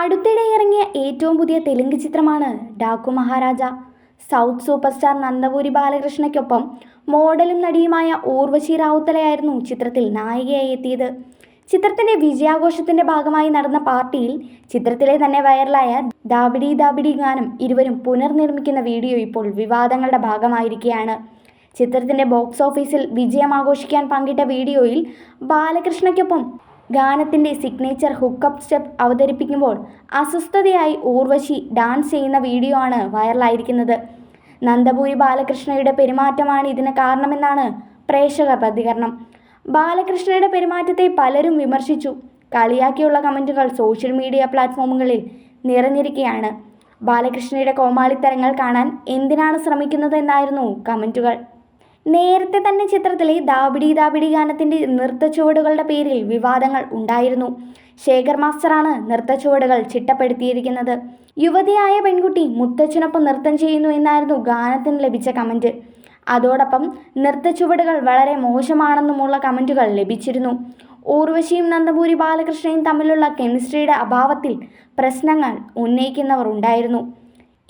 അടുത്തിടെ ഇറങ്ങിയ ഏറ്റവും പുതിയ തെലുങ്ക് ചിത്രമാണ് Daaku Maharaaj. South super star Nandamuri ബാലകൃഷ്ണയ്ക്കൊപ്പം മോഡലും നടിയുമായ ഊർവശി റാവുത്തലയായിരുന്നു ചിത്രത്തിൽ നായികയായി എത്തിയത്. ചിത്രത്തിന്റെ വിജയാഘോഷത്തിന്റെ ഭാഗമായി നടന്ന പാർട്ടിയിൽ ചിത്രത്തിലെ തന്നെ വൈറലായ ദാബിഡി ദാബിഡി ഗാനം ഇരുവരും പുനർനിർമ്മിക്കുന്ന വീഡിയോ ഇപ്പോൾ വിവാദങ്ങളുടെ ഭാഗമായിരിക്കുകയാണ്. ചിത്രത്തിന്റെ ബോക്സ് ഓഫീസിൽ വിജയം ആഘോഷിക്കാൻ പങ്കിട്ട വീഡിയോയിൽ ബാലകൃഷ്ണയ്ക്കൊപ്പം ഗാനത്തിന്റെ സിഗ്നേച്ചർ ഹുക്കപ്പ് സ്റ്റെപ്പ് അവതരിപ്പിക്കുമ്പോൾ അസ്വസ്ഥതയായി ഊർവശി ഡാൻസ് ചെയ്യുന്ന വീഡിയോ ആണ് വൈറലായിരിക്കുന്നത് നന്ദപൂരി ബാലകൃഷ്ണയുടെ പെരുമാറ്റമാണ് ഇതിന് കാരണമെന്നാണ് പ്രേക്ഷക പ്രതികരണം. ബാലകൃഷ്ണയുടെ പെരുമാറ്റത്തെ പലരും വിമർശിച്ചു. കളിയാക്കിയുള്ള കമന്റുകൾ സോഷ്യൽ മീഡിയ പ്ലാറ്റ്ഫോമുകളിൽ നിറഞ്ഞിരിക്കുകയാണ്. ബാലകൃഷ്ണയുടെ കോമാളിത്തരങ്ങൾ കാണാൻ എന്തിനാണ് ശ്രമിക്കുന്നത് എന്നായിരുന്നു കമന്റുകൾ നേരത്തെ തന്നെ ചിത്രത്തിലെ ദാബിഡി ദാബിഡി ഗാനത്തിന്റെ നൃത്തച്ചുവടുകളുടെ പേരിൽ വിവാദങ്ങൾ ഉണ്ടായിരുന്നു. ശേഖർ മാസ്റ്ററാണ് നൃത്തച്ചുവടുകൾ ചിട്ടപ്പെടുത്തിയിരിക്കുന്നത്. യുവതിയായ പെൺകുട്ടി മുത്തച്ഛനൊപ്പം നൃത്തം ചെയ്യുന്നു എന്നായിരുന്നു ഗാനത്തിന് ലഭിച്ച കമന്റ്. അതോടൊപ്പം നൃത്തച്ചുവടുകൾ വളരെ മോശമാണെന്നുമുള്ള കമന്റുകൾ ലഭിച്ചിരുന്നു. ഊർവശിയും നന്ദപൂരി ബാലകൃഷ്ണയും തമ്മിലുള്ള കെമിസ്ട്രിയുടെ അഭാവത്തിൽ പ്രശ്നങ്ങൾ ഉന്നയിക്കുന്നവർ ഉണ്ടായിരുന്നു.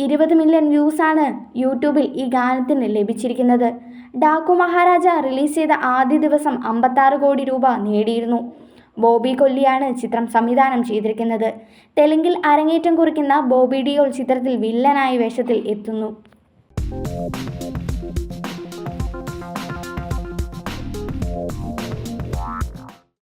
ഇരുപത് മില്യൺ വ്യൂസാണ് യൂട്യൂബിൽ ഈ ഗാനത്തിന് ലഭിച്ചിരിക്കുന്നത്. ഡാക്കു മഹാരാജ റിലീസ് ചെയ്ത ആദ്യ ദിവസം അമ്പത്താറ് കോടി രൂപ നേടിയിരുന്നു. ബോബി കൊല്ലിയാണ് ചിത്രം സംവിധാനം ചെയ്തിരിക്കുന്നത്. തെലുങ്കിൽ അരങ്ങേറ്റം കുറിക്കുന്ന ബോബി ഡിയോൾ ചിത്രത്തിൽ വില്ലനായ വേഷത്തിൽ എത്തുന്നു.